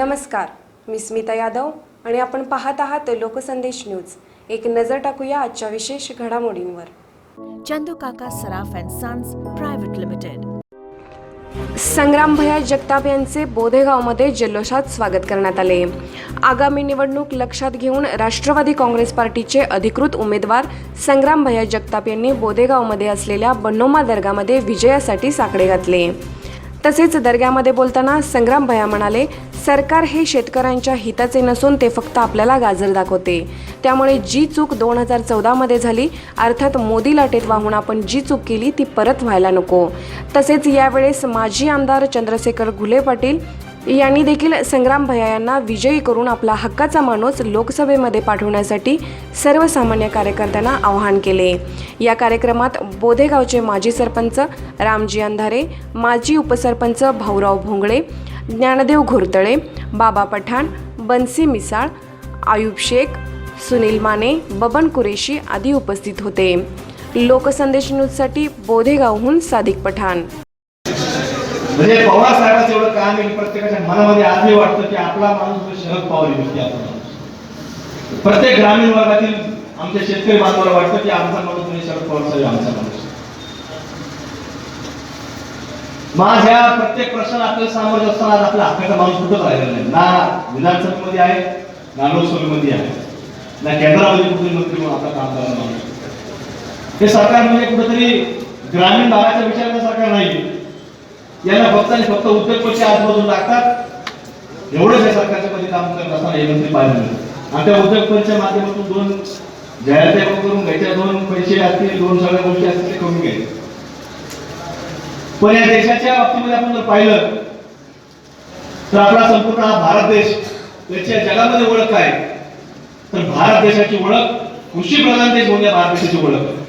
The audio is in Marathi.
नमस्कार मी स्मिता यादव आणि आपण पाहत आहात लोकसंदेश न्यूज. एक नजर टाकूया आजच्या विशेष घडामोडींवर. Chandu Kaka Saraf and Sons Private Limited. संग्राम भैया जगताप यांचे बोधेगावमध्ये जल्लोषात स्वागत करण्यात आले. आगामी निवडणूक लक्षात घेऊन राष्ट्रवादी काँग्रेस पार्टीचे अधिकृत उमेदवार संग्राम भैया जगताप यांनी बोधेगावमध्ये असलेल्या बन्नोमा दर्गामध्ये विजयासाठी साकडे घातले. तसेच दर्ग्यामध्ये बोलताना संग्राम भया म्हणाले सरकार हे शेतकऱ्यांच्या हिताचे नसून ते फक्त आपल्याला गाजर दाखवते. त्यामुळे जी चूक दोन हजार चौदामध्ये झाली अर्थात मोदी लाटेत वाहून आपण जी चूक केली ती परत व्हायला नको. तसेच यावेळेस माजी आमदार चंद्रशेखर घुले पाटील यांनी देखील संग्राम भया यांना विजयी करून आपला हक्काचा माणूस लोकसभेमध्ये पाठवण्यासाठी सर्वसामान्य कार्यकर्त्यांना आवाहन केले. या कार्यक्रमात बोधेगावचे माजी सरपंच रामजी अंधारे माजी उपसरपंच भाऊराव भोंगळे ज्ञानदेव घोरतळे बाबा पठाण बन्सी मिसाळ आयुब शेख सुनील माने बबन कुरेशी आदी उपस्थित होते. लोकसंदेश न्यूजसाठी बोधेगावहून सादिक पठाण. म्हणजे पवार साहेबांचं एवढं काम येईल प्रत्येकाच्या मनामध्ये आजही वाटतं की आपला माणूस शहर शरद पवार व्यक्ती आपला प्रत्येक ग्रामीण वर्गातील आमच्या शेतकरी बांधवाला वाटतं की आमचा माणूस म्हणजे शरद पवार साहेब आमचा माणूस. माझ्या प्रत्येक प्रश्न आपल्याला सामोरं असताना आज आपला हक्काचा माणूस कुठंच राहिलेला नाही. ना विधानसभेमध्ये आहे ना लोकसभेमध्ये आहे ना केंद्रामध्ये कुठे मंत्री म्हणून आपला काम करणार माणूस. हे सरकार म्हणजे कुठेतरी ग्रामीण भागाचा विचार सरकार नाही. यांना फक्त आणि फक्त उद्योगपती आजूबाजूला लागतात. एवढंच या सरकारच्या मध्ये काम करत असताना हे मंत्री पाहिजे आणि त्या उद्योगपतीच्या माध्यमातून दोन जाहिराती करून घ्यायच्या दोन पैसे असतील दोन सगळ्या गोष्टी असतील ते करून घ्यायचे. पण या देशाच्या बाबतीमध्ये आपण जर पाहिलं तर आपला संपूर्ण हा भारत देश त्याच्या जगामध्ये ओळख काय? तर भारत देशाची ओळख कृषी प्रधान देश म्हणजे भारत देशाची ओळख